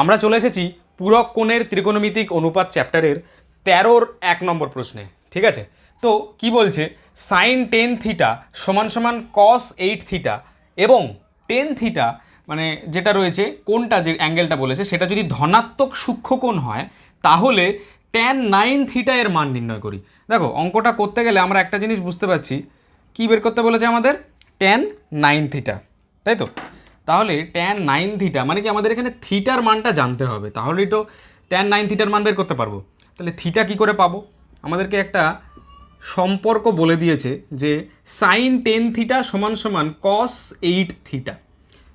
আমরা চলে এসেছি পূরক কোণের ত্রিকোণমিতিক অনুপাত চ্যাপ্টারের তেরোর এক নম্বর প্রশ্নে, ঠিক আছে? তো কি বলছে? সাইন টেন থিটা সমান সমান কস এইট থিটা এবং টেন থিটা মানে যেটা রয়েছে কোনটা যে অ্যাঙ্গেলটা বলেছে, সেটা যদি ধনাত্মক সূক্ষ্মকোণ হয়, তাহলে ট্যান নাইন থিটা এর মান নির্ণয় করি। দেখো, অঙ্কটা করতে গেলে আমরা একটা জিনিস বুঝতে পারছি। কি বের করতে বলেছে আমাদের? ট্যান নাইন থিটা তাই তো? তাহলে ট্যান নাইন থিটা মানে কি আমাদের এখানে থিটার মানটা জানতে হবে। তাহলেই তো ট্যান নাইন থিটার মান বের করতে পারব। তাহলে থিটা কি করে পাবো? আমাদেরকে একটা সম্পর্ক বলে দিয়েছে যে সাইন টেন থিটা সমান সমান কস এইট থিটা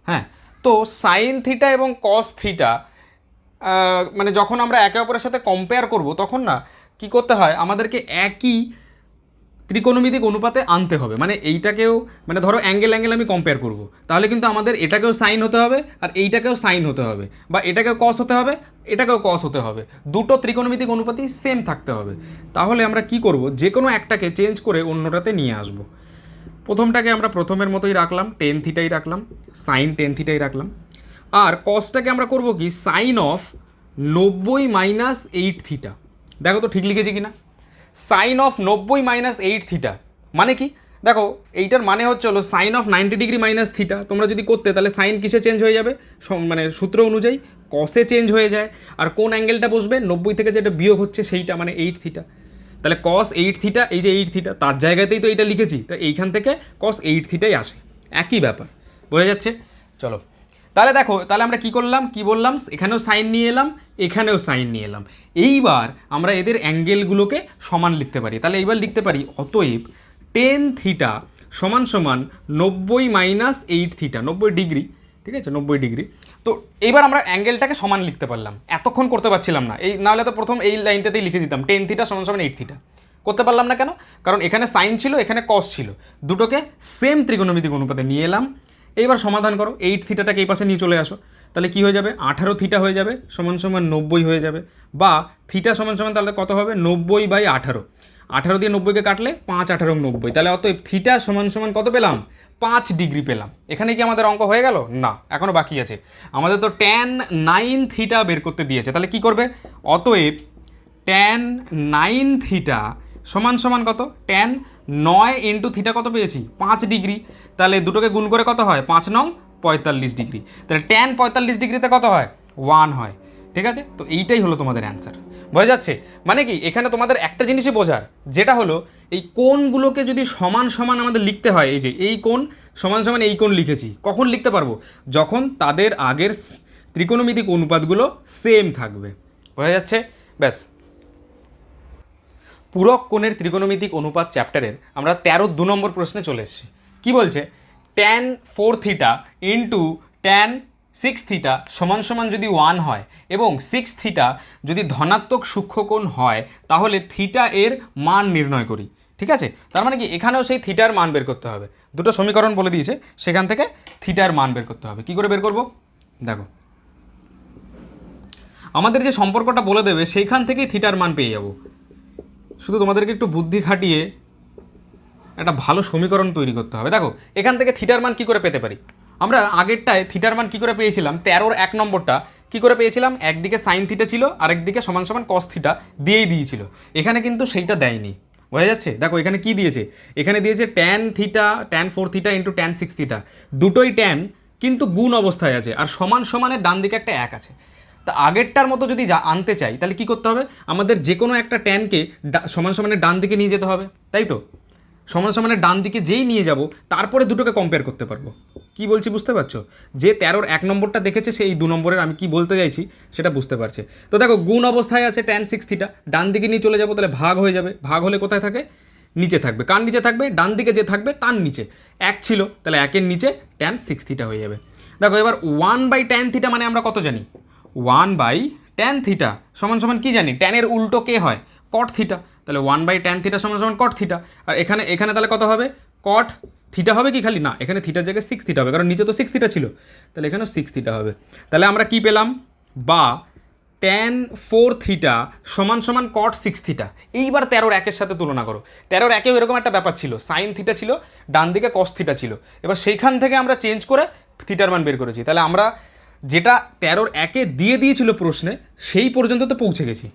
হ্যাঁ তো সাইন থিটা এবং কস থিটা মানে যখন আমরা একে অপরের সাথে কম্পেয়ার করব, তখন না কি করতে হয়? আমাদেরকে একই ত্রিকোণমিতিক অনুপাতে আনতে হবে। মানে এইটাকেও মানে ধরো অ্যাঙ্গেল অ্যাঙ্গেল আমি কম্পেয়ার করব। তাহলে কিন্তু আমাদের এটাকেও সাইন হতে হবে আর এইটাকেও সাইন হতে হবে। বা এটাকেও কস হতে হবে, এটাকেও কস হতে হবে। দুটো ত্রিকোণমিতিক অনুপাতই সেম থাকতে হবে। তাহলে আমরা কি করব? যে কোনো একটাকে চেঞ্জ করে অন্যটাতে নিয়ে আসব। প্রথমটাকে আমরা প্রথমের মতোই রাখলাম টেন থিটাই রাখলাম সাইন টেন থিটাই রাখলাম। আর কসটাকে আমরা করব কি? সাইন অফ নব্বই মাইনাস এইট থিটা দেখো তো ঠিক লিখেছি কি না সাইন অফ নব্বই মাইনাস এইট থিটা। মানে কি? দেখো, এইটার মানে হচ্ছে হলো sine of ninety degree minus theta. তোমরা যদি করতে, তাহলে সাইন কিসে চেঞ্জ হয়ে যাবে? মানে সূত্র অনুযায়ী কসে চেঞ্জ হয়ে যায়। আর কোন অ্যাঙ্গেলটা বসবে? নব্বই থেকে যেটা বিয়োগ হচ্ছে সেইটা মানে এইট থিটা। তাহলে কস এইট থিটা, এই যে এইট থিটা, তার জায়গাতেই তো এইটা লিখেছি। তো এইখান থেকে কস এইট থিটাই আসে। একই ব্যাপার। বোঝা যাচ্ছে? চলো। তাহলে দেখো, তাহলে আমরা কি করলাম? কি বললাম? এখানেও সাইন নিয়ে এলাম, এখানেও সাইন নিয়ে এলাম। এইবার আমরা এদের অ্যাঙ্গেলগুলোকে সমান লিখতে পারি। তাহলে এইবার লিখতে পারি, অতএব টেন থিটা সমান সমান নব্বই মাইনাস এইট থিটা নব্বই ডিগ্রি ঠিক আছে? নব্বই ডিগ্রি তো এবার আমরা অ্যাঙ্গেলটাকে সমান লিখতে পারলাম। এতক্ষণ করতে পারছিলাম না। এই নাহলে তো প্রথম এই লাইনটাতেই লিখে দিতাম টেন থিটা সমান সমান এইট থিটা করতে পারলাম না কেন? কারণ এখানে সাইন ছিল, এখানে কস ছিল। দুটোকে সেম ত্রিকোণমিতিক অনুপাতে নিয়ে এলাম। এইবার সমাধান করো এইট থিটাটাকে এই পাশে নিয়ে চলে আসো। তাহলে কি হয়ে যাবে? আঠারো থিটা হয়ে যাবে, সমান সমান নব্বই হয়ে যাবে। বা থিটা সমান সমান তাহলে কত হবে? নব্বই বাই আঠারো। আঠারো দিয়ে নব্বইকে কাটলে পাঁচ, আঠারো, নব্বই। তাহলে অতএব থিটা সমান সমান কত পেলাম? পাঁচ ডিগ্রি পেলাম। এখানে কি আমাদের অঙ্ক হয়ে গেল? না এখনও বাকি আছে। আমাদের তো ট্যান নাইন থিটা বের করতে দিয়েছে। তাহলে কি করবে? অতএব ট্যান নাইন থিটা সমান সমান কত? ট্যান নয় ইন্টু থিটা কত পেয়েছি? পাঁচ ডিগ্রি। তাহলে দুটোকে গুণ করে কত হয়? পাঁচ নং পঁয়তাল্লিশ ডিগ্রি। তাহলে ট্যান পঁয়তাল্লিশ ডিগ্রিতে কত হয়? ওয়ান হয়। ঠিক আছে? তো এইটাই হলো তোমাদের অ্যান্সার বোঝা যাচ্ছে? মানে কি? এখানে তোমাদের একটা জিনিসই বোঝার, যেটা হলো এই কোনগুলোকে যদি সমান সমান আমাদের লিখতে হয়, এই যে এই কোন সমান সমান এই কোন লিখেছি, কখন লিখতে পারব? যখন তাদের আগের ত্রিকোণমিতিক অনুপাতগুলো সেম থাকবে। বোঝা যাচ্ছে? ব্যাস। পূরক কোণের ত্রিকোণমিতিক অনুপাত চ্যাপ্টারের আমরা তেরো দু নম্বর প্রশ্নে চলে এসেছি। কি বলছে? Tan four theta into tan six theta সমান সমান যদি ওয়ান হয় এবং সিক্স থিটা যদি ধনাত্মক সূক্ষ্মকোণ হয়, তাহলে থিটা এর মান নির্ণয় করি। ঠিক আছে? তার মানে কি? এখানেও সেই থিটার মান বের করতে হবে। দুটো সমীকরণ বলে দিয়েছে, সেখান থেকে থিটার মান বের করতে হবে। কি করে বের করব? দেখো। আমাদের যে সম্পর্কটা বলে দেবে, সেইখান থেকেই থিটার মান পেয়ে যাব। শুধু তোমাদেরকে একটু বুদ্ধি খাটিয়ে একটা ভালো সমীকরণ তৈরি করতে হবে। দেখো, এখান থেকে থিটার মান কী করে পেতে পারি? আমরা আগেরটায় থিটার মান কী করে পেয়েছিলাম? তেরোর এক নম্বরটা কী করে পেয়েছিলাম? একদিকে সাইন থিটা ছিল, আরেকদিকে সমান সমান কস থিটা দিয়েই দিয়েছিল। এখানে কিন্তু সেইটা দেয়নি। বোঝা যাচ্ছে? দেখো, এখানে কি দিয়েছে? এখানে দিয়েছে tan theta tan four theta into tan six theta দুটোই ট্যান কিন্তু গুণ অবস্থায় আছে। আর সমান সমানের ডান দিকে একটা এক আছে। তা আগেরটার মতো যদি যা আনতে চাই, তাহলে কি করতে হবে? আমাদের যে কোনো একটা ট্যানকে সমান সমানের ডান দিকে নিয়ে যেতে হবে, তাই তো? সমান সমানের ডান দিকে যেই নিয়ে যাব, তারপরে দুটোকে কম্পেয়ার করতে পারব। কি বলছি বুঝতে পারছ? যে তেরোর এক নম্বরটা দেখেছে, সেই দু নম্বরের আমি কি বলতে চাইছি, সেটা বুঝতে পারছে। তো দেখো, গুণ অবস্থায় আছে ট্যান সিক্স থিটা ডান দিকে নিয়ে চলে যাব, তাহলে ভাগ হয়ে যাবে। ভাগ হলে কোথায় থাকে? নিচে থাকবে। কার নিচে থাকবে? ডান দিকে যে থাকবে, তার নিচে। এক ছিল, তাহলে একের নিচে ট্যান সিক্স থিটা হয়ে যাবে। দেখো, এবার ওয়ান বাই ট্যান থিটা মানে আমরা কত জানি? ওয়ান বাই ট্যান থিটা সমান সমান কি জানি? ট্যানের উল্টো কে হয়? Cot theta. তাহলে ওয়ান বাই ট্যান থিটা সমান সমান কট থিটা। আর এখানে এখানে তাহলে কত হবে? কট থিটা হবে কি খালি? না, এখানে থিটার জায়গায় সিক্স থিটা হবে, কারণ নিচে তো সিক্স থিটা ছিল। তাহলে এখানেও সিক্স থিটা হবে। তাহলে আমরা কি পেলাম? বা ট্যান ফোর থিটা সমান সমান কট সিক্স থিটা। এইবার তেরোর একের সাথে তুলনা করো। তেরোর একেও এরকম একটা ব্যাপার ছিল। সাইন থিটা ছিল, ডান দিকে কস থিটা ছিল। এবার সেইখান থেকে আমরা চেঞ্জ করে থিটার মান বের করেছি। তাহলে আমরা যেটা তেরোর একে দিয়ে দিয়েছিল প্রশ্নে, সেই পর্যন্ত তো পৌঁছে গেছি।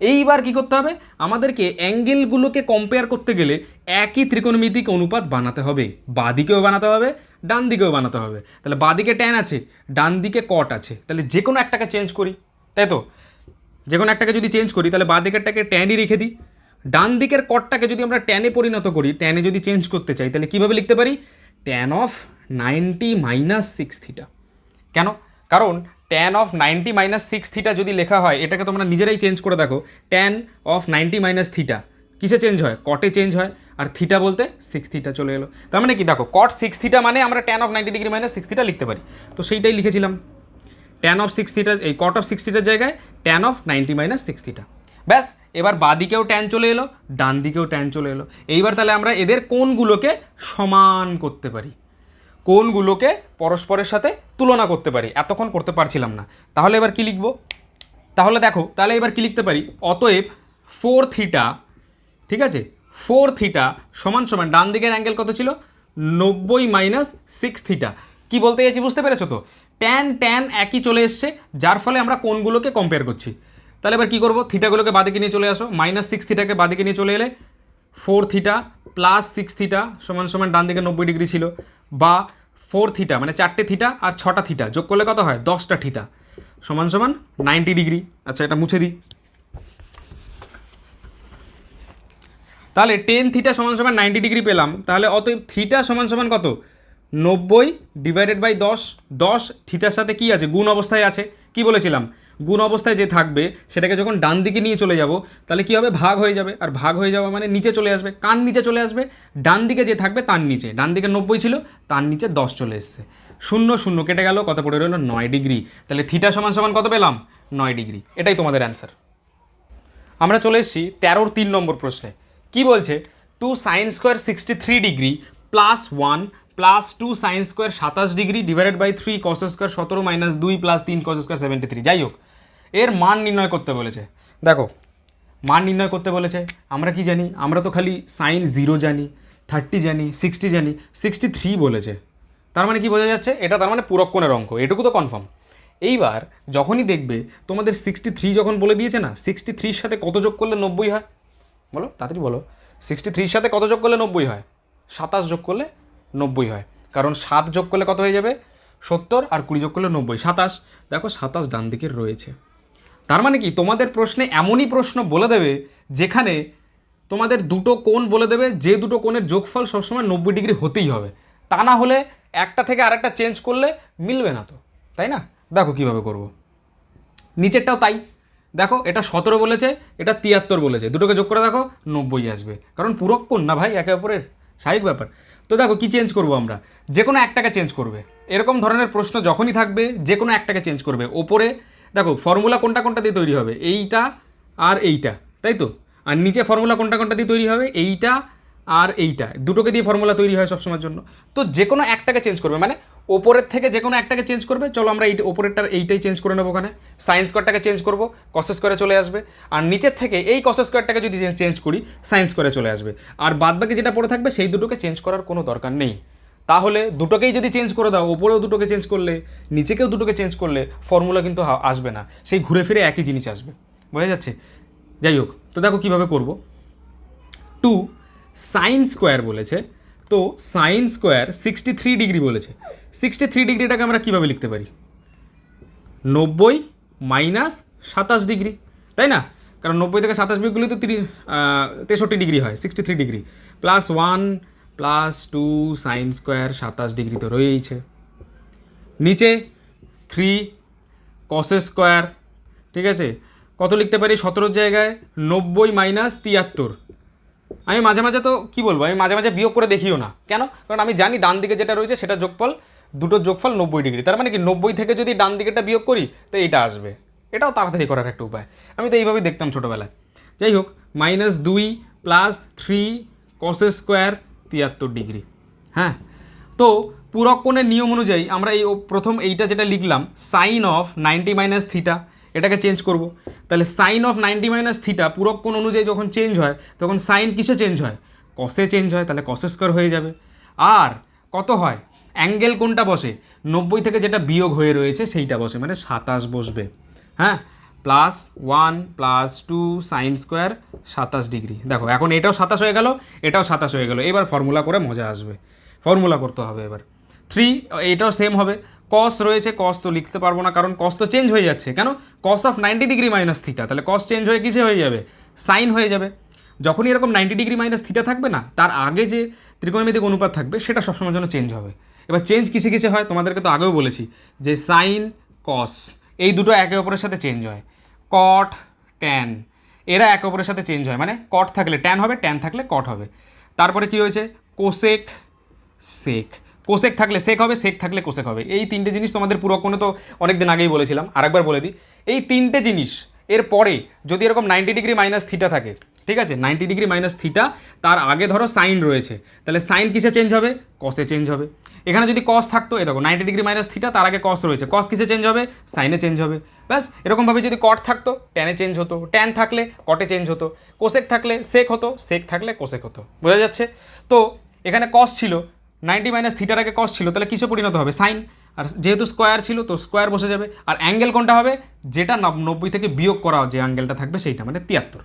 এইবার কি করতে হবে? আমাদেরকে অ্যাঙ্গেলগুলোকে কম্পেয়ার করতে গেলে একই ত্রিকোণমিতিক অনুপাত বানাতে হবে। বাদিকেও বানাতে হবে ডান দিকেও বানাতে হবে। তাহলে বাদিকে ট্যান আছে ডান দিকে কট আছে। তাহলে যে কোনো একটাকে চেঞ্জ করি, তাই তো? যে কোনো একটাকে যদি চেঞ্জ করি, তাহলে বাঁ দিকেরটাকে ট্যানই রেখে দিই। ডান দিকের কটটাকে যদি আমরা ট্যানে পরিণত করি ট্যানে যদি চেঞ্জ করতে চাই, তাহলে কীভাবে লিখতে পারি? Tan of ninety minus six theta কেন? কারণ tan of ninety minus six theta যদি লেখা হয়, এটাকে তোমরা নিজেরাই চেঞ্জ করে দেখো। Tan of ninety minus theta কিসে চেঞ্জ হয়? কটে চেঞ্জ হয়। আর থিটা বলতে সিক্স থিটা চলে এলো। তার মানে কি? দেখো কট সিক্স থিটা মানে আমরা tan of ninety degree minus six theta লিখতে পারি। তো সেইটাই লিখেছিলাম। ট্যান অফ সিক্স থিটা এই কট অফ সিক্স থিটার জায়গায় tan of ninety minus six theta ব্যাস, এবার বাদিকেও ট্যান চলে এলো ডান দিকেও ট্যান চলে এলো। এইবার তাহলে আমরা এদের কোনগুলোকে সমান করতে পারি? কোনগুলোকে পরস্পরের সাথে তুলনা করতে পারি? এতক্ষণ করতে পারছিলাম না। তাহলে এবার কি লিখব? তাহলে দেখো, তাহলে এবার কি লিখতে পারি? অতএব ফোর থিটা ঠিক আছে? ফোর থিটা সমান সমান, ডান দিকের অ্যাঙ্গেল কত ছিল? নব্বই মাইনাস সিক্স থিটা কি বলতে চাইছি বুঝতে পেরেছ তো? ট্যান ট্যান একই চলে এসছে, যার ফলে আমরা কোনগুলোকে কম্পেয়ার করছি। তাহলে এবার কী করব? থিটাগুলোকে বাদিকে নিয়ে চলে আসো। মাইনাস সিক্স থিটাকে বাদিকে নিয়ে চলে এলে four theta plus six theta সমান সমান ডান দিকে নব্বই ডিগ্রি ছিল বা ফোর থিটা মানে চারটে থিটা আর ছটা থিটা, যোগ করলে কত হয়? দশটা থিটা, সমান সমান নাইনটি ডিগ্রি। আচ্ছা এটা মুছে দিই। তাহলে টেন থিটা সমান সমান নাইনটি ডিগ্রি পেলাম, তাহলে অতএব থিটা সমান সমান কত? নব্বই ডিভাইডেড বাই দশ দশ থিটার সাথে কি আছে? গুণ অবস্থায় আছে। কি বলেছিলাম? গুণ অবস্থায় যে থাকবে, সেটাকে যখন ডান দিকে নিয়ে চলে যাব, তাহলে কি হবে? ভাগ হয়ে যাবে। আর ভাগ হয়ে যাওয়া মানে নিচে চলে আসবে। কার নিচে চলে আসবে? ডান দিকে যে থাকবে, তার নিচে। ডান দিকে নব্বই ছিল, তার নিচে দশ চলে এসছে। শূন্য শূন্য, কেটে গেল কত পড়ে রইল নয় ডিগ্রি। তাহলে থিটা সমান সমান কত পেলাম? নয় ডিগ্রি। এটাই তোমাদের অ্যান্সার। আমরা চলে এসেছি তেরোর তিন নম্বর প্রশ্নে। কি বলছে? Two sine square sixty three degree plus one plus two sine square সাতাশ degree divided by three cos square সতেরো মাইনাস দুই প্লাস তিন কস স্কোয়ার সেভেন্টি থ্রি যাই হোক এর মান নির্ণয় করতে বলেছে। দেখো, মান নির্ণয় করতে বলেছে। আমরা কি জানি? আমরা তো খালি সাইন জিরো জানি থার্টি জানি সিক্সটি জানি সিক্সটি থ্রি বলেছে। তার মানে কি বোঝা যাচ্ছে? এটা তার মানে পুরক্ষণের অঙ্ক। এটুকু তো কনফার্ম এইবার যখনই দেখবে, তোমাদের সিক্সটি থ্রি যখন বলে দিয়েছে না সিক্সটি থ্রির সাথে কত যোগ করলে নব্বই হয়? বলো, তাড়াতাড়ি বলো। সিক্সটি থ্রির সাথে কত যোগ করলে নব্বই হয়? সাতাশ যোগ করলে নব্বই হয়। কারণ সাত যোগ করলে কত হয়ে যাবে? সত্তর আর কুড়ি যোগ করলে নব্বই। সাতাশ। দেখো সাতাশ ডান দিকের রয়েছে। তার মানে কি? তোমাদের প্রশ্নে এমনই প্রশ্ন বলে দেবে যেখানে তোমাদের দুটো কোণ বলে দেবে যে দুটো কোণের যোগফল সবসময় নব্বই ডিগ্রি হতেই হবে। তা না হলে একটা থেকে আরেকটা চেঞ্জ করলে মিলবে না তো। তাই না? দেখো কীভাবে করব। নিচেরটাও তাই। দেখো এটা সতেরো বলেছে, এটা তিয়াত্তর বলেছে। দুটোকে যোগ করে দেখো, নব্বই আসবে। কারণ পুরক্ষণ না ভাই, একে অপরের। স্বাভাবিক ব্যাপার। তো দেখো কি চেঞ্জ করব আমরা? যে কোনো একটাকে চেঞ্জ করবে। এরকম ধরনের প্রশ্ন যখনই থাকবে যে কোনো একটাকে চেঞ্জ করবে। ওপরে দেখো ফর্মুলা কোনটা কোনটা দিয়ে তৈরি হবে? এইটা আর এইটা, তাই তো? আর নিচে ফর্মুলা কোনটা কোনটা দিয়ে তৈরি হবে? এইটা আর এইটা। দুটোকে দিয়ে ফর্মুলা তৈরি হয় সবসময়ের জন্য। তো যে কোনো একটাকে চেঞ্জ করবে। মানে ওপরের থেকে যে কোনো একটাকে চেঞ্জ করবে। চলো আমরা এই ওপরেরটার এইটাই চেঞ্জ করে নেব ওখানে। সায়েন্স স্কোয়ারটাকে চেঞ্জ করব কসেস করে চলে আসবে। আর নিচের থেকে এই কসেস স্কোয়ারটাকে যদি চেঞ্জ করি সায়েন্স করে চলে আসবে। আর বাদবাকি যেটা পড়ে থাকবে, সেই দুটোকে চেঞ্জ করার কোনো দরকার নেই। তাহলে দুটোকেই যদি চেঞ্জ করে দাও, ওপরেও দুটোকে চেঞ্জ করলে, নিচেকেও দুটোকে চেঞ্জ করলে ফর্মুলা কিন্তু আসবে না। সেই ঘুরে ফিরে একই জিনিস আসবে। বোঝা যাচ্ছে? যাই হোক, তো দেখো কীভাবে করব। টু সাইন স্কোয়ার বলেছে তো sine square sixty three degree বলেছে। সিক্সটি থ্রি ডিগ্রিটাকে আমরা কীভাবে লিখতে পারি? নব্বই মাইনাস সাতাশ ডিগ্রি তাই না? কারণ নব্বই থেকে সাতাশ বিয়োগগুলি তো তিরিশ তেষট্টি ডিগ্রি হয় sixty three degree plus one plus two sine square সাতাশ ডিগ্রি তো রয়েইছে। নিচে থ্রি কসেস স্কোয়ার ঠিক আছে? কত লিখতে পারি? সতেরোর জায়গায় নব্বই মাইনাস তিয়াত্তর। আমি মাঝে মাঝে তো কি বলব, আমি মাঝে মাঝে বিয়োগ করে দেখিও না। কেন? কারণ আমি জানি ডান দিকে যেটা রয়েছে সেটা যোগফল দুটো যোগফল নব্বই ডিগ্রি। তার মানে কি নব্বই থেকে যদি ডান দিকেটা বিয়োগ করি, তো এটা আসবে। এটাও তাড়াতাড়ি করার একটা উপায়। আমি তো এইভাবেই দেখতাম ছোটোবেলায়। যাই হোক মাইনাস দুই প্লাস থ্রি কসেস স্কোয়ার তিয়াত্তর ডিগ্রি। হ্যাঁ? তো পূরক কোণের নিয়ম অনুযায়ী আমরা এই প্রথম এইটা যেটা লিখলাম sine of ninety minus theta এটাকে চেঞ্জ করব। তাহলে sine of ninety minus theta পূরক কোণ অনুযায়ী যখন চেঞ্জ হয়, তখন সাইন কিসে চেঞ্জ হয়? কসে চেঞ্জ হয়, তাহলে কসে স্কোয়ার হয়ে যাবে। আর কত হয়? অ্যাঙ্গেল কোনটা বসে। নব্বই থেকে যেটা বিয়োগ হয়ে রয়েছে সেইটা বসে মানে সাতাশ বসবে। হ্যাঁ? Plus one plus two sine square সাতাশ ডিগ্রি দেখো, এখন এটাও সাতাশ হয়ে গেল, এটাও সাতাশ হয়ে গেল। এবার ফর্মুলা করে মজা আসবে। ফর্মুলা করতে হবে এবার। থ্রি এটাও সেম হবে। কস রয়েছে কস তো লিখতে পারব না, কারণ কস তো চেঞ্জ হয়ে যাচ্ছে। কেন? Cos of ninety degree minus theta তাহলে কস চেঞ্জ হয়ে কিসে হয়ে যাবে? সাইন হয়ে যাবে। যখনই এরকম নাইনটি ডিগ্রি মাইনাস থিটা থাকবে না, তার আগে যে ত্রিকোণমিতিক অনুপাত থাকবে, সেটা সবসময় জন্য চেঞ্জ হবে। এবার চেঞ্জ কিসে কিসে হয়? তোমাদেরকে তো আগেও বলেছি যে সাইন কস এই দুটো একে অপরের সাথে চেঞ্জ হয়। কট ট্যান এরা একে অপরের সাথে চেঞ্জ হয়। মানে কট থাকলে ট্যান হবে ট্যান থাকলে কট হবে। তারপরে কি হয়েছে? কোসেক সেক কোসেক থাকলে সেক হবে, সেক থাকলে কোসেক হবে। এই তিনটে জিনিস তোমাদের পুরোক্ষণে তো অনেক দিন আগেই বলেছিলাম। আরেকবার বলে দিই, এই তিনটে জিনিস এর পরে যদি এরকম নাইনটি ডিগ্রি মাইনাস থিটা থাকে, ঠিক আছে? নাইনটি ডিগ্রি মাইনাস থিটা তার আগে ধরো সাইন রয়েছে। তাহলে সাইন কিসে চেঞ্জ হবে? কসে চেঞ্জ হবে। এখানে যদি কস থাকতো এ দেখো নাইনটি ডিগ্রি মাইনাস থিটা তার আগে কস রয়েছে। কস কিসে চেঞ্জ হবে? সাইনে চেঞ্জ হবে। ব্যাস, এরকমভাবে যদি কট থাকতো ট্যানে চেঞ্জ হতো। ট্যান থাকলে কটে চেঞ্জ হতো। কোসেক থাকলে সেক হতো সেক থাকলে কোসেক হতো। বোঝা যাচ্ছে? তো, এখানে কস ছিল নাইনটি মাইনাস থিটার আগে কস ছিল, তাহলে কিসে পরিণত হবে? সাইন আর যেহেতু স্কোয়ার ছিল, তো স্কোয়ার বসে যাবে। আর অ্যাঙ্গেল কোনটা হবে? যেটা নব- নব্বই থেকে বিয়োগ করা যে অ্যাঙ্গেলটা থাকবে, সেইটা মানে তিয়াত্তর।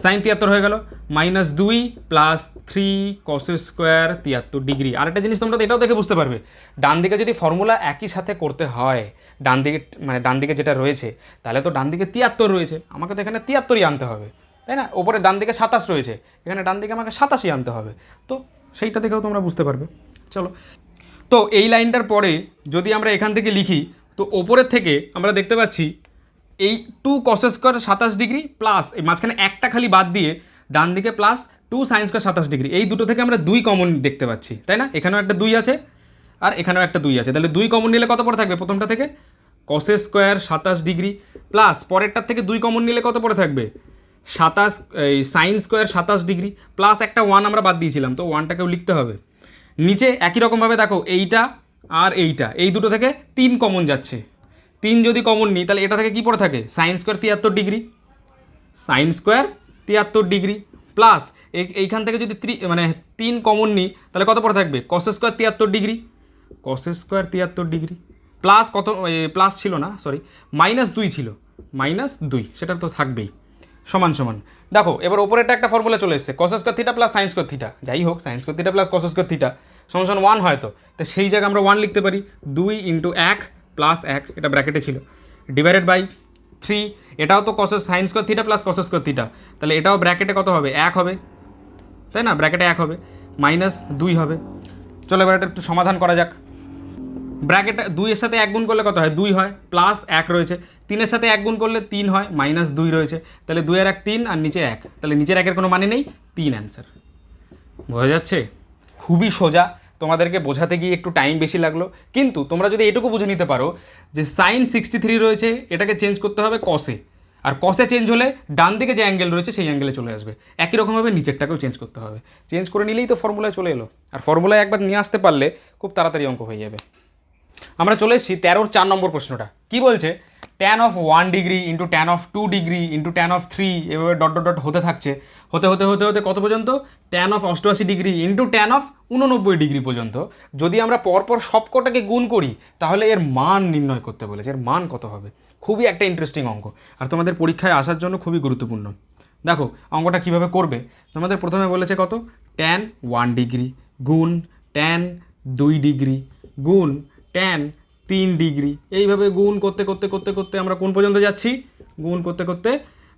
সাইন তিয়াত্তর হয়ে গেল। মাইনাস দুই প্লাস থ্রি কসের স্কোয়ার তিয়াত্তর ডিগ্রি। আর একটা জিনিস তোমরা এটাও দেখে বুঝতে পারবে। ডান দিকে যদি ফর্মুলা একই সাথে করতে হয়, ডান দিকে মানে ডান দিকে যেটা রয়েছে, তাহলে তো ডান দিকে তিয়াত্তর রয়েছে। আমাকে তো এখানে তিয়াত্তরই আনতে হবে, তাই না? ওপরে ডান দিকে সাতাশ রয়েছে, এখানে ডান দিকে আমাকে সাতাশই আনতে হবে। তো সেইটা দেখেও তোমরা বুঝতে পারবে। চলো। তো এই লাইনটার পরে যদি আমরা এখান থেকে লিখি, তো ওপরের থেকে আমরা দেখতে পাচ্ছি এই টু কসেস স্কোয়ার সাতাশ ডিগ্রি প্লাস এই মাঝখানে একটা খালি বাদ দিয়ে ডান দিকে প্লাস টু সাইন স্কোয়ার সাতাশ ডিগ্রি। এই দুটো থেকে আমরা দুই কমন দেখতে পাচ্ছি, তাই না? এখানেও একটা দুই আছে আর এখানেও একটা দুই আছে। তাহলে দুই কমন নিলে কত পরে থাকবে প্রথমটা থেকে? কসেস স্কোয়ার সাতাশ ডিগ্রি প্লাস পরেরটার থেকে দুই কমন নিলে কত পরে থাকবে? সাতাশ, এই সাইন স্কোয়ার সাতাশ ডিগ্রি প্লাস একটা ওয়ান আমরা বাদ দিয়েছিলাম, তো ওয়ানটাকেও লিখতে হবে। নিচে একই রকমভাবে দেখো, এইটা আর এইটা, এই দুটো থেকে তিন কমন যাচ্ছে। তিন যদি কমন নিই, তাহলে এটা থেকে কি পড়ে থাকে? সাইন স্কোয়ার তিয়াত্তর ডিগ্রি। সাইন স্কোয়ার তিয়াত্তর ডিগ্রি প্লাস এইখান থেকে যদি ত্রি মানে তিন কমন নিই, তাহলে কত পড়ে থাকবে? কস স্কোয়ার তিয়াত্তর ডিগ্রি। কস স্কোয়ার তিয়াত্তর ডিগ্রি প্লাস কত প্লাস ছিল না সরি মাইনাস দুই ছিল। মাইনাস দুই, সেটা তো থাকবেই। সমান সমান। দেখো, এবার ওপরেটা একটা ফর্মুলা চলে এসেছে cos square theta plus sines square theta যাই হোক sines square theta plus cos square theta সমান ওয়ান হয়তো তো। সেই জায়গায় আমরা ওয়ান লিখতে পারি, দুই ইন্টু এক প্লাস এক, এটা ব্র্যাকেটে ছিল। ডিভাইডেড বাই থ্রি এটাও তো cos sines square theta plus cos square theta তাহলে এটাও ব্র্যাকেটে কত হবে? এক হবে। তাই না? ব্র্যাকেটে এক হবে। মাইনাস দুই হবে। চলো এবার এটা একটু সমাধান করা যাক। ব্র্যাকেট দুইয়ের সাথে এক গুণ করলে কত হয়? দুই হয় প্লাস এক রয়েছে। তিনের সাথে এক গুণ করলে তিন হয় মাইনাস দুই রয়েছে। তাহলে দুইয়ের এক তিন আর নিচে এক। তাহলে নিচের একের কোনো মানে নেই? তিন অ্যান্সার বোঝা যাচ্ছে? খুবই সোজা। তোমাদেরকে বোঝাতে গিয়ে একটু টাইম বেশি লাগল। কিন্তু তোমরা যদি এটুকু বুঝে নিতে পারো যে সাইন সিক্সটি থ্রি রয়েছে, এটাকে চেঞ্জ করতে হবে কসে আর কসে চেঞ্জ হলে ডান দিকে যে অ্যাঙ্গেল রয়েছে, সেই অ্যাঙ্গেলে চলে আসবে। একই রকমভাবে নিচেরটাকেও চেঞ্জ করতে হবে। চেঞ্জ করে নিলেই তো ফর্মুলায় চলে এলো। আর ফর্মুলায় একবার নিয়ে আসতে পারলে খুব তাড়াতাড়ি অঙ্ক হয়ে যাবে। আমরা চলে এসেছি তেরোর চার নম্বর প্রশ্নটা। কি বলছে? Tan of one degree into tan of two degree into tan of three এভাবে ডট ডট ডট হতে থাকছে। হতে হতে হতে হতে কত পর্যন্ত? ট্যান অফ অষ্টআশি ডিগ্রি ইন্টু ট্যান অফ উননব্বই ডিগ্রি পর্যন্ত। যদি আমরা পরপর সবকটাকে গুণ করি, তাহলে এর মান নির্ণয় করতে বলেছে। এর মান কত হবে? খুবই একটা ইন্টারেস্টিং অঙ্ক। আর তোমাদের পরীক্ষায় আসার জন্য খুবই গুরুত্বপূর্ণ। দেখো, অঙ্কটা কীভাবে করবে? তোমাদের প্রথমে বলেছে কত? ট্যান ওয়ান ডিগ্রি গুণ ট্যান দুই ডিগ্রি গুণ ট্যান তিন ডিগ্রি। এইভাবে গুণ করতে করতে করতে করতে আমরা কোন পর্যন্ত যাচ্ছি? গুণ করতে করতে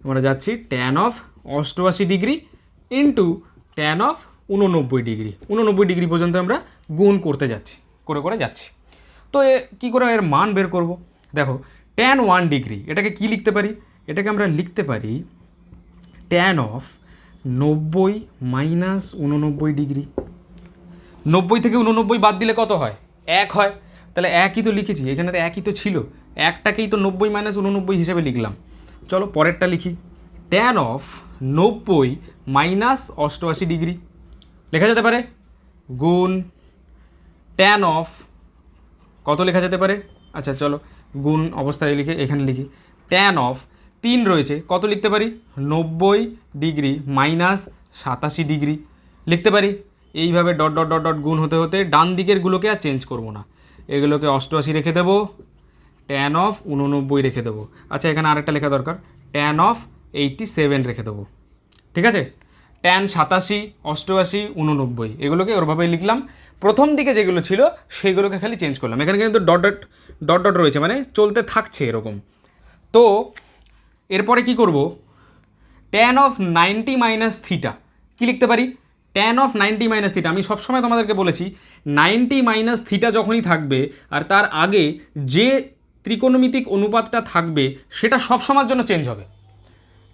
আমরা যাচ্ছি ট্যান অফ অষ্টআশি ডিগ্রি ইন্টু ট্যান অফ উননব্বই ডিগ্রি। উননব্বই ডিগ্রি পর্যন্ত আমরা গুণ করতে যাচ্ছি, করে করে যাচ্ছি। তো এ কী করে এর মান বের করব? দেখো ট্যান ওয়ান ডিগ্রি, এটাকে কি লিখতে পারি? এটাকে আমরা লিখতে পারি ট্যান অফ নব্বই মাইনাস উননব্বই ডিগ্রি। নব্বই থেকে উননব্বই বাদ দিলে কত হয়? এক হয়। তাহলে একই তো লিখেছি, এখানে তো একই তো ছিল। একটাকেই তো নব্বই মাইনাস উননব্বই হিসেবে লিখলাম। চলো পরেরটা লিখি। ট্যান অফ নব্বই মাইনাস অষ্টআশি ডিগ্রি লেখা যেতে পারে? গুণ ট্যান অফ কত লেখা যেতে পারে? আচ্ছা চলো গুণ অবস্থায় লিখে এখানে লিখি। ট্যান অফ তিন রয়েছে, কত লিখতে পারি? নব্বই ডিগ্রি মাইনাস সাতাশি ডিগ্রি লিখতে পারি? এইভাবে ডট ডট ডট ডট গুণ হতে হতে ডান দিকেরগুলোকে আর চেঞ্জ করব না। এগুলোকে অষ্টআশি রেখে দেবো। ট্যান অফ উননব্বই রেখে দেবো। আচ্ছা এখানে আরেকটা লেখা দরকার। ট্যান অফ এইটটি সেভেন রেখে দেবো। ঠিক আছে? ট্যান সাতাশি, অষ্টআশি উননব্বই এগুলোকে ওরভাবেই লিখলাম। প্রথম দিকে যেগুলো ছিল সেগুলোকে খালি চেঞ্জ করলাম। এখানে কিন্তু ডট ডট ডট ডট রয়েছে মানে চলতে থাকছে এরকম। তো, এরপরে কি করব? Tan of ninety minus theta কী লিখতে পারি? Tan of ninety minus theta আমি সবসময় তোমাদেরকে বলেছি নাইনটি মাইনাস থিটা যখনই থাকবে, আর তার আগে যে ত্রিকোণমিতিক অনুপাতটা থাকবে, সেটা সব সময়ের জন্য চেঞ্জ হবে।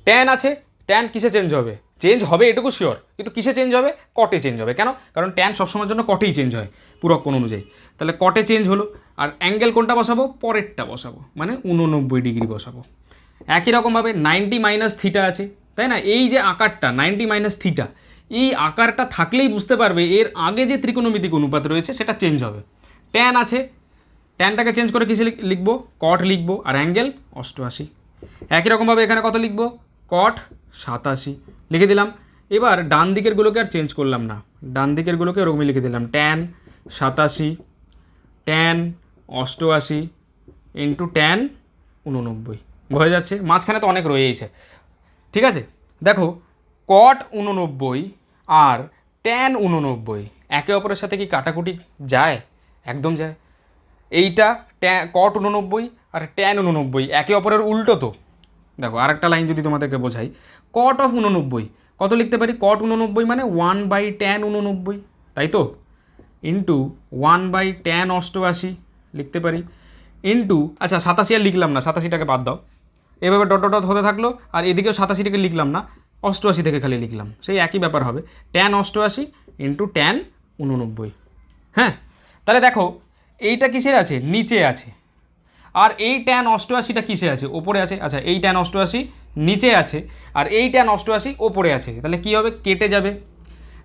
ট্যান আছে ট্যান কিসে চেঞ্জ হবে? চেঞ্জ হবে এটুকু শিওর কিন্তু কিসে চেঞ্জ হবে? কটে চেঞ্জ হবে। কেন? কারণ ট্যান সবসময়ের জন্য কটেই চেঞ্জ হয়, পুরক কোণ অনুযায়ী। তাহলে কটে চেঞ্জ হলো, আর অ্যাঙ্গেল কোনটা বসাবো, পরেরটা বসাবো মানে উননব্বই ডিগ্রি বসাবো। একই রকমভাবে নাইনটি মাইনাস থিটা আছে, তাই না? এই যে আকারটা নাইনটি মাইনাস থিটা এই আকারটা থাকলেই বুঝতে পারবে এর আগে যে ত্রিকোণমিতিক অনুপাত রয়েছে, সেটা চেঞ্জ হবে। ট্যান আছে ট্যানটাকে চেঞ্জ করে কিসে লিখ- লিখব? কট লিখব। আর অ্যাঙ্গেল অষ্টআশি। একই রকমভাবে এখানে কত লিখব? কট সাতাশি। লিখে দিলাম। এবার ডান দিকেরগুলোকে আর চেঞ্জ করলাম না। ডান দিকেরগুলোকে এরকমই লিখে দিলাম। ট্যান সাতাশি। ট্যান অষ্টআশি ইন্টু ট্যান উননব্বই বোঝা যাচ্ছে? মাঝখানে তো অনেক রয়েইছে। ঠিক আছে? দেখো কট উননব্বই আর ট্যান উননব্বই একে অপরের সাথে কি কাটাকুটি যায়? একদম যায়। এইটা ট্যা কট উননব্বই আর ট্যান উননব্বই একে অপরের উল্টো তো। দেখো, আরেকটা লাইন যদি তোমাদেরকে বোঝাই। কট অফ উননব্বই কত লিখতে পারি? কট উননব্বই মানে ওয়ান বাই ট্যান উননব্বই তাই তো? ইন্টু ওয়ান বাই ট্যান অষ্টআশি লিখতে পারি। ইন্টু আচ্ছা সাতাশি আর লিখলাম না, সাতাশিটাকে বাদ দাও। এভাবে ডট ডট হতে থাকল, আর এদিকেও সাতাশিটাকে লিখলাম না। অষ্টআশি থেকে খালি লিখলাম। সেই একই ব্যাপার হবে। ট্যান অষ্টআশি ইন্টু ট্যান উননব্বই হ্যাঁ? তাহলে দেখো, এইটা কিসের আছে? নিচে আছে। আর এই ট্যান অষ্টআশিটা কিসে আছে? ওপরে আছে। আচ্ছা এই ট্যান অষ্টআশি নিচে আছে আর এই ট্যান অষ্টআশি ওপরে আছে। তাহলে কি হবে? কেটে যাবে।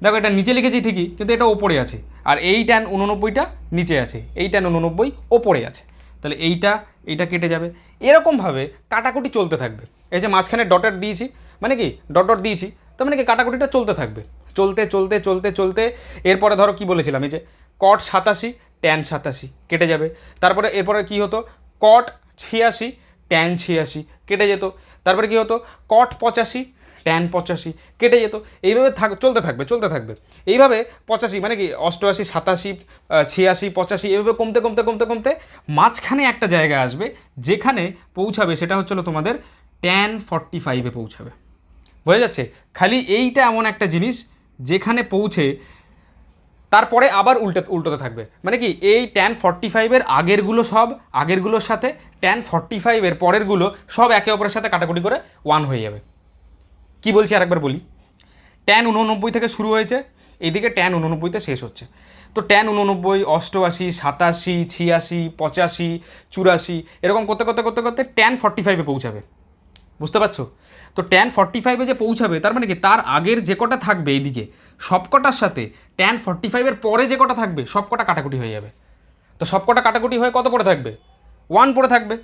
দেখো, এটা নিচে লিখেছি ঠিকই, কিন্তু এটা ওপরে আছে। আর এই ট্যান উননব্বইটা নিচে আছে। এই ট্যান উননব্বই ওপরে আছে। তাহলে এইটা এইটা কেটে যাবে। এরকমভাবে কাটাকুটি চলতে থাকবে। এই যে মাঝখানে ডটার দিয়েছি মানে কি ডট ডট দিয়েছি। তার মানে কি, কাটাকুটিটা চলতে থাকবে। চলতে চলতে চলতে চলতে, এরপরে ধরো কি বলেছিলাম, এই যে কট সাতাশি ট্যান সাতাশি, কেটে যাবে। তারপরে, এরপরে কি হতো? কট ছিয়াশি ট্যান ছিয়াশি, কেটে যেত। তারপরে কি হতো? কট পঁচাশি ট্যান পঁচাশি, কেটে যেত। এইভাবে থাক, চলতে থাকবে চলতে থাকবে। এইভাবে পঁচাশি মানে কি, অষ্টআশি, সাতাশি ছিয়াশি, পঁচাশি, এইভাবে কমতে কমতে কমতে কমতে মাঝখানে একটা জায়গা আসবে যেখানে পৌঁছাবে, সেটা হচ্ছিল তোমাদের ট্যান ফর্টি ফাইভে পৌঁছাবে। বোঝা যাচ্ছে? খালি এইটা এমন একটা জিনিস যেখানে পৌঁছে তারপরে আবার উল্টে, উল্টোতে থাকবে। মানে কি, এই ট্যান ফর্টি ফাইভের আগেরগুলো সব, আগেরগুলোর সাথে ট্যান ফর্টি ফাইভের পরেরগুলো সব একে অপরের সাথে কাটাকুটি করে ওয়ান হয়ে যাবে। কি বলছি আরেকবার বলি? ট্যান উননব্বই থেকে শুরু হয়েছে এইদিকে ট্যান উননব্বইতে শেষ হচ্ছে। তো ট্যান উননব্বই অষ্টআশি, সাতাশি, ছিয়াশি, পঁচাশি, চুরাশি, এরকম করতে করতে করতে করতে ট্যান ফর্টি ফাইভে পৌঁছাবে। বুঝতে পারছ? তো ট্যান ফর্টি ফাইভে যে পৌঁছাবে, তার মানে কি? তার আগের যে কটা থাকবে এইদিকে, সবকটার সাথে ট্যান ফর্টি ফাইভের পরে যে কটা থাকবে, সবকটা কাটাকুটি হয়ে যাবে। তো সবকটা কাটাকুটি হয়ে কত পড়ে থাকবে? ওয়ান পড়ে থাকবে।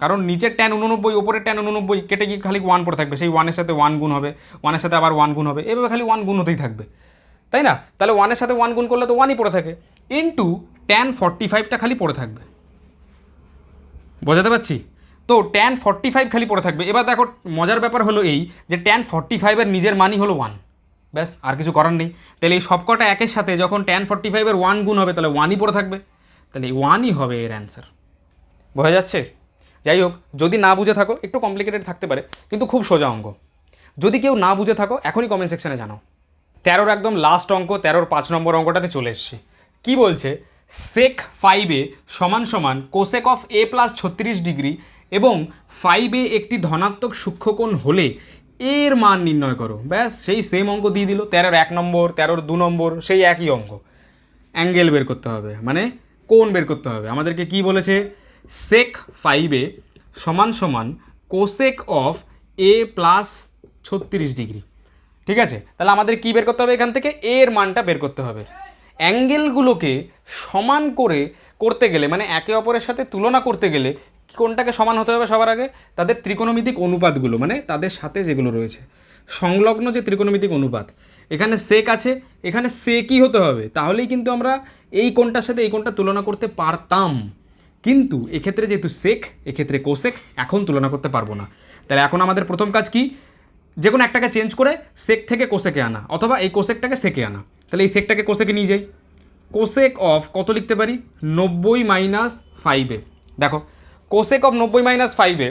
কারণ নিচের ট্যান উননব্বই ওপরের ট্যান উননব্বই কেটে গিয়ে খালি ওয়ান পড়ে থাকবে। সেই ওয়ানের সাথে ওয়ান গুণ হবে ওয়ানের সাথে আবার ওয়ান গুণ হবে। এভাবে খালি ওয়ান গুণ হতেই থাকবে। তাই না? তাহলে ওয়ানের সাথে ওয়ান গুণ করলে তো ওয়ানই পড়ে থাকে। ইন্টু ট্যান ফর্টি ফাইভটা খালি পড়ে থাকবে। বোঝাতে পারছি? তো ট্যান ফর্টি ফাইভ খালি পড়ে থাকবে। এবার দেখো, মজার ব্যাপার হলো এই যে ট্যান ফর্টি ফাইভের নিজের মানই হলো ওয়ান ব্যাস, আর কিছু করার নেই। তাহলে এই সবকটা একের সাথে যখন ট্যান ফর্টি ফাইভের ওয়ান গুণ হবে, তাহলে ওয়ানই পড়ে থাকবে। তাহলে ওয়ানই হবে এর অ্যান্সার বোঝা যাচ্ছে? যাই হোক, যদি না বুঝে থাকো, একটু কমপ্লিকেটেড থাকতে পারে, কিন্তু খুব সোজা অঙ্ক। যদি কেউ না বুঝে থাকো, এখনই কমেন্ট সেকশানে জানাও। তেরোর একদম লাস্ট অঙ্ক, তেরোর পাঁচ নম্বর অঙ্কটাতে চলে এসছি। কী বলছে? সেক ফাইভে সমান সমান কোসেক অফ এ প্লাস ছত্রিশ ডিগ্রি এবং ফাইভে একটি ধনাত্মক সূক্ষ্মকোণ হলে এর মান নির্ণয় করো। ব্যাস, সেই সেম অঙ্ক দিয়ে দিল। তেরোর এক নম্বর, তেরোর দু নম্বর, সেই একই অঙ্ক। অ্যাঙ্গেল বের করতে হবে মানে কোণ বের করতে হবে। আমাদেরকে কি বলেছে? সেক ফাইভে সমান সমান কোসেক অফ এ প্লাস ছত্রিশ ডিগ্রি ঠিক আছে? তাহলে আমাদের কি বের করতে হবে এখান থেকে? এর মানটা বের করতে হবে। অ্যাঙ্গেলগুলোকে সমান করে করতে গেলে মানে একে অপরের সাথে তুলনা করতে গেলে কোনটাকে সমান হতে হবে সবার আগে? তাদের ত্রিকোণমিতিক অনুপাতগুলো মানে তাদের সাথে যেগুলো রয়েছে। সংলগ্ন যে ত্রিকোণমিতিক অনুপাত, এখানে সেক আছে, এখানে সেকই হতে হবে। তাহলেই কিন্তু আমরা এই কোনটার সাথে এই কোনটা তুলনা করতে পারতাম। কিন্তু এক্ষেত্রে যেহেতু সেক এক্ষেত্রে কোসেক এখন তুলনা করতে পারব না। তাহলে এখন আমাদের প্রথম কাজ কি? যে কোনো একটাকে চেঞ্জ করে সেক থেকে কোসেকে আনা, অথবা এই কোসেকটাকে সেকে আনা। তাহলে এই সেকটাকে কোসেকে নিয়ে যাই। কোসেক অফ কত লিখতে পারি? নব্বই মাইনাস ফাইভে দেখো কোসেক অফ নব্বই মাইনাস ফাইভে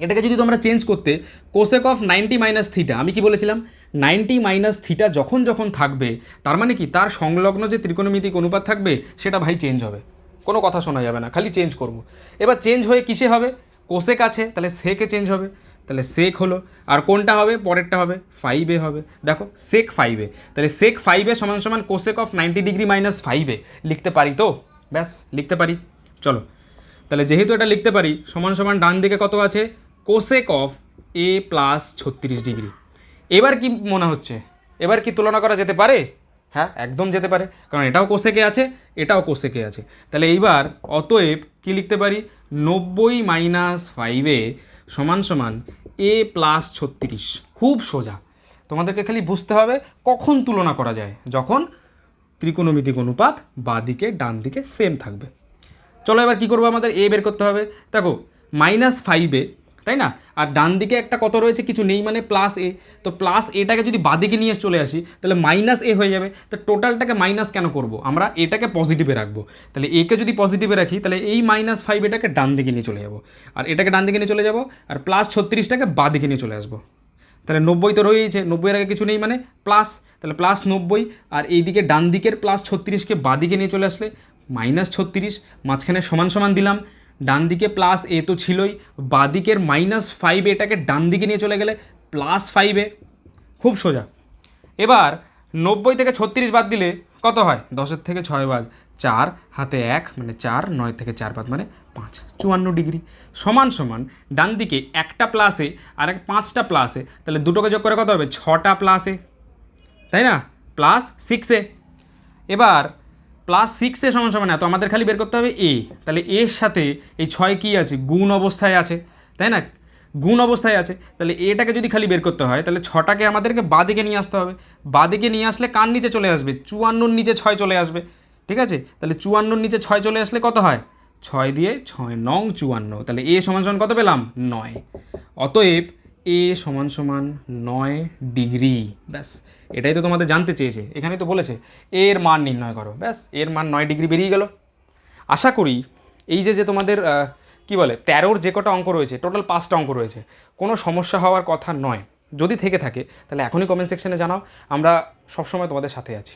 এটাকে যদি তোমরা চেঞ্জ করতে cosec of ninety minus theta আমি কি বলেছিলাম? নাইনটি মাইনাস থিটা যখন যখন থাকবে, তার মানে কি? তার সংলগ্ন যে ত্রিকোণমিতিক অনুপাত থাকবে, সেটা ভাই চেঞ্জ হবে। কোনো কথা শোনা যাবে না, খালি চেঞ্জ করব। এবার চেঞ্জ হয়ে কিসে হবে? কোসেক আছে, তাহলে সেকে চেঞ্জ হবে। তাহলে সেক হলো, আর কোনটা হবে? পরেরটা হবে। ফাইভে হবে। দেখো সেক ফাইভে তাহলে সেক ফাইভে সমান সমান cosec of ninety degree minus ফাইভে লিখতে পারি তো? ব্যাস, লিখতে পারি। চলো। তাহলে যেহেতু এটা লিখতে পারি, সমান সমান ডান দিকে কত আছে? কোসেক অফ এ প্লাস ছত্রিশ ডিগ্রি। এবার কি মনে হচ্ছে? এবার কি তুলনা করা যেতে পারে? হ্যাঁ একদম যেতে পারে। কারণ এটাও কোসেকে আছে, এটাও কোসেকে আছে। তাহলে এইবার অতএব কি লিখতে পারি? নব্বই মাইনাস ফাইভে সমান সমান এ প্লাস ছত্রিশ। খুব সোজা। তোমাদেরকে খালি বুঝতে হবে কখন তুলনা করা যায়। যখন ত্রিকোণমিতিক অনুপাত বাঁ দিকে, ডান দিকে সেম থাকবে। চলো এবার কী করব আমাদের? এ বের করতে হবে। দেখো মাইনাস ফাইভে তাই না? আর ডান দিকে একটা কত রয়েছে? কিছু নেই মানে প্লাস এ তো প্লাস এটাকে যদি বাদিকে নিয়ে চলে আসি, তাহলে মাইনাস এ হয়ে যাবে। তো টোটালটাকে মাইনাস কেন করব? আমরা এটাকে পজিটিভে রাখব। তাহলে একে যদি পজিটিভে রাখি, তাহলে এই মাইনাস ফাইভ এটাকে ডান দিকে নিয়ে চলে যাব। আর এটাকে ডান দিকে নিয়ে চলে যাব, আর প্লাস ছত্রিশটাকে বাদিকে নিয়ে চলে আসব। তাহলে নব্বই তো রয়েছে নব্বইয়ের আগে কিছু নেই মানে প্লাস তাহলে প্লাস নব্বই, আর এইদিকে ডান দিকের প্লাস ছত্রিশকে বাদিকে নিয়ে চলে আসলে মাইনাস ছত্রিশ, মাঝখানে সমান সমান দিলাম। ডান দিকে প্লাস এ তো ছিলই বাদিকের মাইনাস ফাইভ এটাকে ডান দিকে নিয়ে চলে গেলে প্লাস ফাইভে খুব সোজা। এবার নব্বই থেকে ছত্রিশ বাদ দিলে কত হয়? দশের থেকে ছয় বাদ। চার হাতে এক মানে চার, নয় থেকে চার বাদ মানে পাঁচ। চুয়ান্ন ডিগ্রি। সমান সমান ডান দিকে একটা প্লাসে আর এক পাঁচটা প্লাসে তাহলে দুটোকে যোগ করে কত হবে? ছটা প্লাসে তাই না? প্লাস সিক্সে এবার প্লাস সিক্সে সমান সমান এত আমাদের খালি বের করতে হবে এ তাহলে এর সাথে এই ছয় কী আছে? গুণ অবস্থায় আছে, তাই না? গুণ অবস্থায় আছে। তাহলে এটাকে যদি খালি বের করতে হয়, তাহলে ছটাকে আমাদেরকে বাদিকে নিয়ে আসতে হবে। বাদিকে নিয়ে আসলে কার নিচে চলে আসবে? চুয়ান্নর নিচে ছয় চলে আসবে। ঠিক আছে? তাহলে চুয়ান্নর নিচে ছয় চলে আসলে কত হয়? ছয় দিয়ে ছয় নং চুয়ান্ন। তাহলে এ সমান সমান কত পেলাম? নয়। অতএব এ সমান সমান নয় ডিগ্রি। ব্যাস, এটাই তো তোমাদের জানতে চেয়েছে। এখানেই তো বলেছে, এর মান নির্ণয় করো। ব্যাস, এর মান নয় ডিগ্রি বেরিয়ে গেল। আশা করি এই যে যে তোমাদের কি বলে, তেরোর যে কটা অঙ্ক রয়েছে টোটাল পাঁচটা অঙ্ক রয়েছে, কোনো সমস্যা হওয়ার কথা নয়। যদি থেকে থাকে, তাহলে এখনই কমেন্ট সেকশনে জানাও। আমরা সবসময় তোমাদের সাথে আছি।